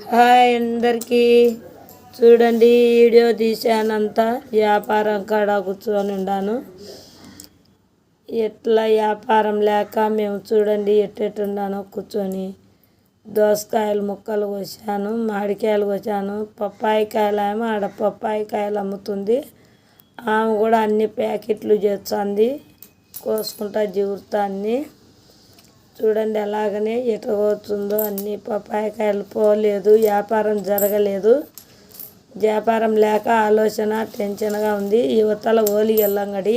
Hi అందరికీ. చూడండి video తీసానంతా వ్యాపారం కాడ కూర్చొని ఉన్నాను ఎట్లా వ్యాపారం లేక మేము చూడండి ఎట్టెట్టున్నానో కూర్చొని. దోసకాయలు ముక్కలు కోసాను మామిడికాయలు కోసాను పప్పాయి కాయలు ఏమో ఆడ పప్పాయి కాయలు అమ్ముతుంది. ఆమె కూడా అన్ని ప్యాకెట్లు చేస్తుంది. కోసుకుంటా జీవురుతా అన్నీ చూడండి అలాగనే ఎట పోతుందో అన్ని పప్పాయకాయలు పోలేదు వ్యాపారం జరగలేదు. వ్యాపారం లేక ఆలోచన టెన్షన్గా ఉంది. యువతల ఓలిగలు అంగడి.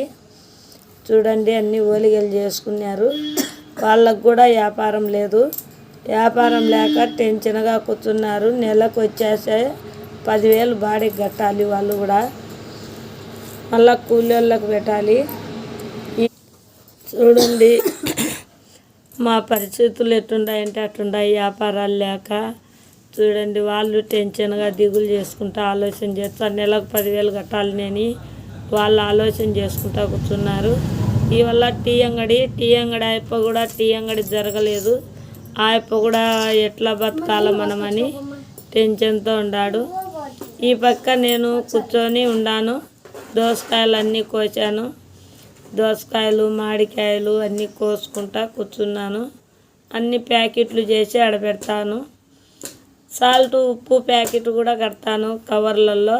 చూడండి అన్ని ఓలిగలు చేసుకున్నారు. వాళ్ళకు కూడా వ్యాపారం లేదు. వ్యాపారం లేక టెన్షన్గా కూర్చున్నారు. నెలకు వచ్చేసే పదివేలు బాడీకి కట్టాలి వాళ్ళు కూడా. మళ్ళా కూలీళ్ళకు పెట్టాలి. చూడండి మా పరిస్థితులు ఎట్టుండాయంటే అట్టుండాయి వ్యాపారాలు లేక చూడండి వాళ్ళు టెన్షన్గా దిగులు చేసుకుంటా ఆలోచన చేస్తా నెలకు పదివేలు కట్టాలి నేను వాళ్ళు ఆలోచన చేసుకుంటా కూర్చున్నారు. ఈ వల్ల టీ అంగడి టీ అంగడి ఆయప్ప కూడా టీ అంగడి జరగలేదు. ఆయప్ప కూడా ఎట్లా బతకాల మనమని టెన్షన్తో ఉన్నాడు ఈ పక్క నేను కూర్చొని ఉన్నాను దోసకాయలు అన్నీ దోసకాయలు మామిడికాయలు అన్నీ కోసుకుంటా కూర్చున్నాను. అన్ని ప్యాకెట్లు చేసి ఆడబెడతాను సాల్ట్ ఉప్పు ప్యాకెట్ కూడా కడతాను కవర్లలో.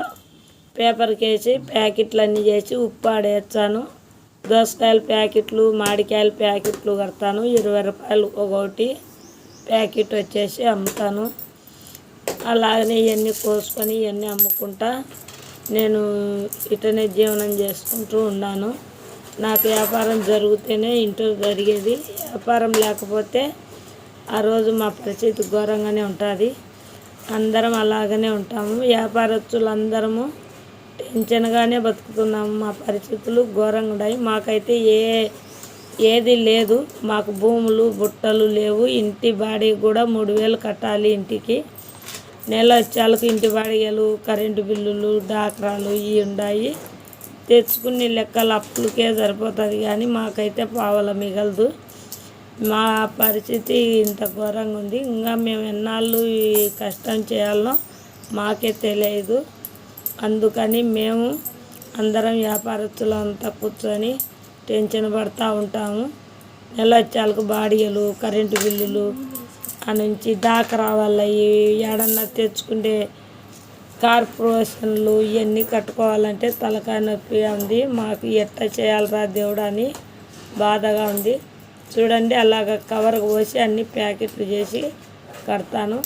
పేపర్కి వేసి ప్యాకెట్లు అన్నీ చేసి ఉప్పు ఆడేస్తాను దోసకాయల ప్యాకెట్లు మామిడికాయల ప్యాకెట్లు కడతాను. ఇరవై రూపాయలు ఒకటి ప్యాకెట్ వచ్చేసి అమ్ముతాను. అలాగనే ఇవన్నీ కోసుకొని ఇవన్నీ అమ్ముకుంటా నేను ఇటనే జీవనం చేసుకుంటూ ఉన్నాను. నాకు వ్యాపారం జరిగితేనే ఇంట్లో జరిగేది. వ్యాపారం లేకపోతే ఆ రోజు మా పరిస్థితి ఘోరంగానే ఉంటుంది. అందరం అలాగనే ఉంటాము. వ్యాపారస్తులు అందరము టెన్షన్గానే బతుకుతున్నాము. మా పరిస్థితులు ఘోరంగా ఉన్నాయి. మాకైతే ఏ ఏది లేదు. మాకు భూములు బుట్టలు లేవు. ఇంటి బాడీ కూడా మూడు వేలు కట్టాలి ఇంటికి. నెల వచ్చేలకు ఇంటి బాడీలు కరెంటు బిల్లులు డాక్రాలు ఇవి ఉన్నాయి. తెచ్చుకునే లెక్కలు అప్పులకే సరిపోతుంది కానీ మాకైతే పావల మిగలదు. మా పరిస్థితి ఇంత ఘోరంగా ఉంది. ఇంకా మేము ఎన్నాళ్ళు ఈ కష్టం చేయాలో మాకే తెలియదు. అందుకని మేము అందరం వ్యాపారస్తులు అంతా కూర్చొని టెన్షన్ పడుతూ ఉంటాము. నెల వచ్చేలకు బాడిగలు కరెంటు బిల్లులు ఆ నుంచి దాకా రావాలి ఈ ఏడన్నా తెచ్చుకుంటే కార్పొరేషన్లు ఇవన్నీ కట్టుకోవాలంటే తలకాయ నొప్పి ఉంది. మాకు ఎట్ట చేయాలరా దేవుడు అని బాధగా ఉంది. చూడండి అలాగ కవర్కి పోసి అన్ని ప్యాకెట్లు చేసి కడతాను.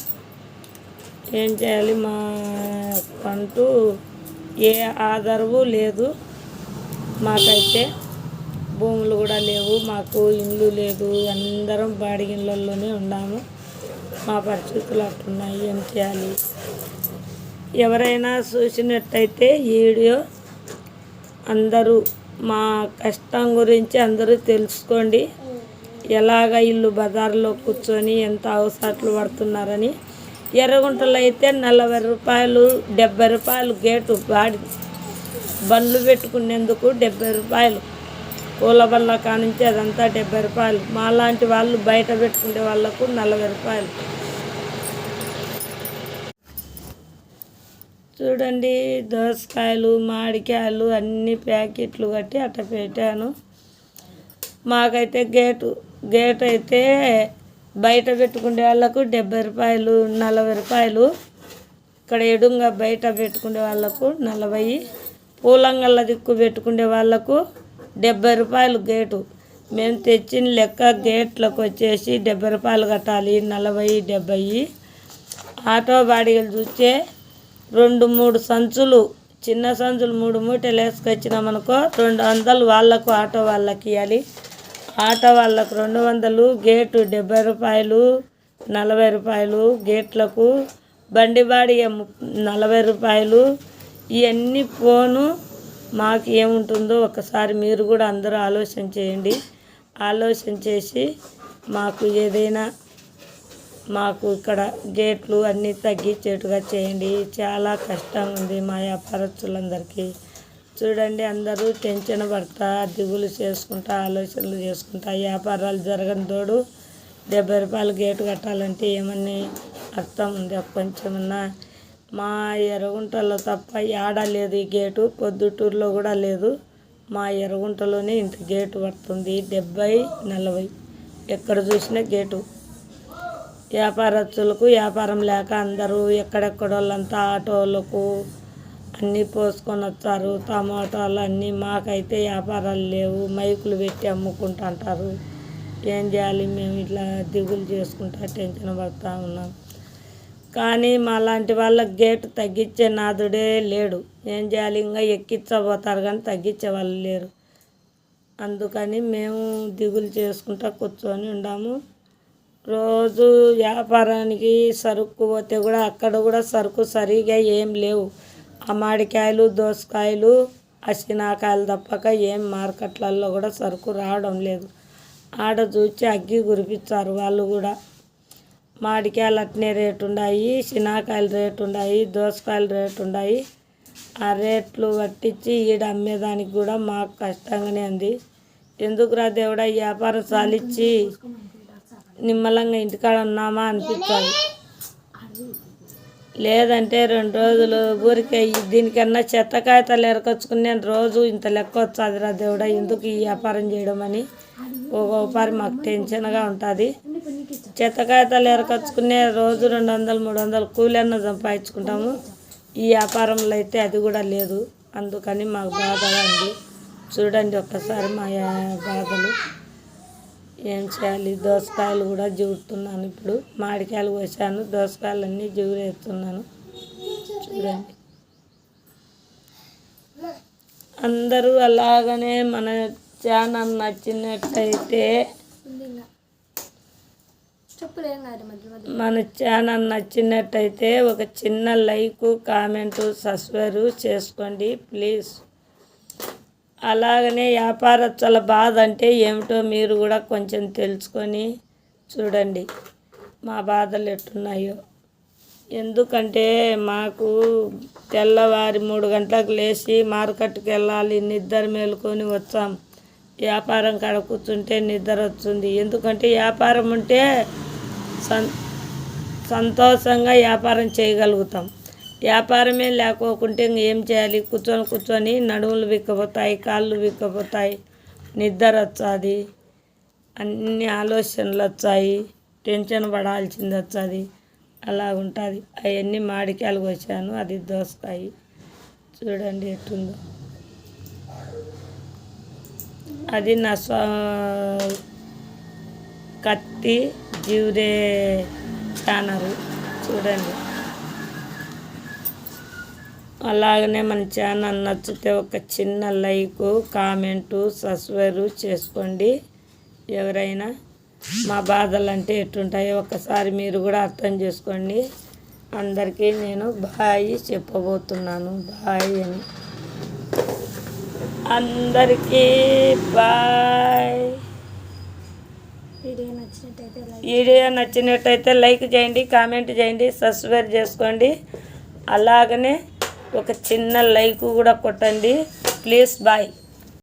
ఏం చేయాలి? మాకంటూ ఏ ఆధారము లేదు. మాకైతే భూములు కూడా లేవు. మాకు ఇల్లు లేదు. అందరం బాడిగిళ్ళల్లోనే ఉన్నాము. మా పరిస్థితులు అట్టున్నాయి ఏం చేయాలి? ఎవరైనా చూసినట్టయితే ఈ వీడియో అందరూ మా కష్టం గురించి అందరూ తెలుసుకోండి. ఎలాగ ఇల్లు బజార్లో కూర్చొని ఎంత అవసరాలు పడుతున్నారని. ఎర్రగుంటలో అయితే నలభై రూపాయలు డెబ్బై రూపాయలు గేటు బాడి బండ్లు పెట్టుకునేందుకు డెబ్బై రూపాయలు. పూల బండ్ల కానుంచి అదంతా డెబ్బై రూపాయలు. మాలాంటి వాళ్ళు బయట పెట్టుకునే వాళ్ళకు నలభై రూపాయలు. చూడండి దోసకాయలు మామిడికాయలు అన్ని ప్యాకెట్లు కట్టి అట్ట పెట్టాను. మాకైతే గేటు గేట్ అయితే బయట పెట్టుకునే వాళ్ళకు డెబ్బై రూపాయలు నలభై రూపాయలు. ఇక్కడ ఎడుంగా బయట పెట్టుకునే వాళ్ళకు నలభై పూలంగల్ల దిక్కు పెట్టుకునే వాళ్ళకు డెబ్బై రూపాయలు గేటు. మేము తెచ్చిన లెక్క గేట్లకు వచ్చేసి డెబ్బై రూపాయలు కట్టాలి నలభై డెబ్బై. ఆటో బాడిగలు చూస్తే రెండు మూడు సంచులు చిన్న సంచులు మూడు మూటలు వేసుకొచ్చినామనుకో రెండు వందలు వాళ్ళకు ఆటో వాళ్ళకి ఇవ్వాలి ఆటో వాళ్ళకు రెండు వందలు గేటు డెబ్బై రూపాయలు నలభై రూపాయలు గేట్లకు బండి బాడిగ నలభై రూపాయలు. ఇవన్నీ ఫోను మాకు ఏముంటుందో ఒకసారి మీరు కూడా అందరూ ఆలోచన చేయండి. ఆలోచన చేసి మాకు ఏదైనా మాకు ఇక్కడ గేట్లు అన్నీ తగ్గించేట్టుగా చేయండి. చాలా కష్టంగా ఉంది మా వ్యాపారస్తులందరికీ. చూడండి అందరూ టెన్షన్ పడతా దిగులు చేసుకుంటా ఆలోచనలు చేసుకుంటా వ్యాపారాలు జరగని తోడు డెబ్బై రూపాయలు గేటు కట్టాలంటే ఏమని అర్థం ఉంది? కొంచెమన్నా మా ఎర్రగుంటలో తప్ప ఆడ లేదు ఈ గేటు. పొద్దుటూరులో కూడా లేదు. మా ఎర్రగుంటలోనే ఇంత గేటు పడుతుంది. డెబ్బై నలభై. ఎక్కడ చూసినా గేటు. వ్యాపారస్తులకు వ్యాపారం లేక అందరూ ఎక్కడెక్కడోళ్ళంతా ఆటోలకు అన్నీ పోసుకొని వస్తారు. టమాటాలు అన్నీ మాకైతే వ్యాపారాలు లేవు. మైకులు పెట్టి అమ్ముకుంటుంటారు ఏం చేయాలి? మేము ఇట్లా దిగులు చేసుకుంటా టెన్షన్ పడుతూ ఉన్నాం. కానీ మాలాంటి వాళ్ళకి గేటు తగ్గించే నాదుడే లేడు. ఏం చేయాలి? ఇంకా ఎక్కించబోతారు కానీ తగ్గించే వాళ్ళు లేరు. అందుకని మేము దిగులు చేసుకుంటా కూర్చొని ఉన్నాము రోజు వ్యాపారానికి సరుకు పోతే కూడా అక్కడ కూడా సరుకు సరిగా ఏం లేవు. ఆ మామిడికాయలు దోసకాయలు అసినాకాయలు తప్పక ఏం మార్కెట్లలో కూడా సరుకు రావడం లేదు. ఆడ చూచి అగ్గి కురిపించారు వాళ్ళు కూడా. మామిడికాయలు అట్నే రేటు ఉన్నాయి సినాకాయలు రేటు ఉన్నాయి దోసకాయలు రేటు ఉన్నాయి ఆ రేట్లు పట్టించి ఈడ అమ్మేదానికి కూడా మాకు కష్టంగానే ఉంది. ఎందుకురా దేవుడా వ్యాపారం సాలిచ్చి నిమ్మలంగా ఇంటికాడ ఉన్నామా అనిపిస్తుంది లేదంటే రెండు రోజులు ఊరికే దీనికన్నా చెత్త కాగితాలు ఎరకొచ్చుకుని నేను రోజు ఇంత లెక్క వచ్చాదిరా దేవుడా ఎందుకు ఈ వ్యాపారం చేయడం అని ఒక్కొక్కసారి మాకు టెన్షన్గా ఉంటుంది. చెత్త కాగితాలు ఎరకొచ్చుకునే రోజు రెండు వందలు మూడు వందలు కూలన్న సంపాదించుకుంటాము. ఈ వ్యాపారంలో అయితే అది కూడా లేదు. అందుకని మాకు బాధగా ఉంది చూడండి ఒక్కసారి మా బాధలు. ఏం చేయాలి? దోసకాయలు కూడా జూరుతున్నాను ఇప్పుడు. మామిడికాయలు కోసాను. దోసకాయలు అన్నీ జూరేస్తున్నాను. చూడండి. అందరూ అలాగనే మన ఛానల్ నచ్చినట్టయితే మన ఛానల్ నచ్చినట్టయితే ఒక చిన్న లైక్ కామెంటు సబ్స్క్రైబ్ చేసుకోండి. ప్లీజ్. అలాగనే వ్యాపారస్తుల బాధ అంటే ఏమిటో మీరు కూడా కొంచెం తెలుసుకొని చూడండి. మా బాధలు ఎట్టున్నాయో. ఎందుకంటే మాకు తెల్లవారి మూడు గంటలకు లేచి మార్కెట్కి వెళ్ళాలి నిద్ర మేలుకొని వచ్చాం. వ్యాపారం కాడ కూర్చుంటే నిద్ర వస్తుంది. ఎందుకంటే వ్యాపారం ఉంటే సంతోషంగా వ్యాపారం చేయగలుగుతాం. వ్యాపారమే లేకోకుంటే ఇంక ఏం చేయాలి? కూర్చొని కూర్చొని నడుములు బిక్కపోతాయి కాళ్ళు బిక్కపోతాయి నిద్ర వచ్చాది. అన్ని ఆలోచనలు వచ్చాయి. టెన్షన్ పడాల్సింది వచ్చాది. అలా ఉంటుంది. అవన్నీ మాడికాయలు వచ్చాను అది దోసకాయ. చూడండి ఎట్టుందో. అది నా స్వ కత్తి జీవరే ఛానల్ చూడండి. అలాగనే మన ఛానల్ నచ్చితే ఒక చిన్న లైక్ కామెంటు సబ్స్క్రైబ్ చేసుకోండి. ఎవరైనా మా బాధలు అంటే ఎట్టుంటాయో ఒకసారి మీరు కూడా అర్థం చేసుకోండి. అందరికీ నేను బాయ్ చెప్పబోతున్నాను. బాయ్ అని. అందరికీ బాయ్. వీడియో నచ్చినట్టయితే లైక్ చేయండి కామెంట్ చేయండి సబ్స్క్రైబ్ చేసుకోండి. అలాగనే ఒక చిన్న లైక్ కూడా కొట్టండి. Please bye.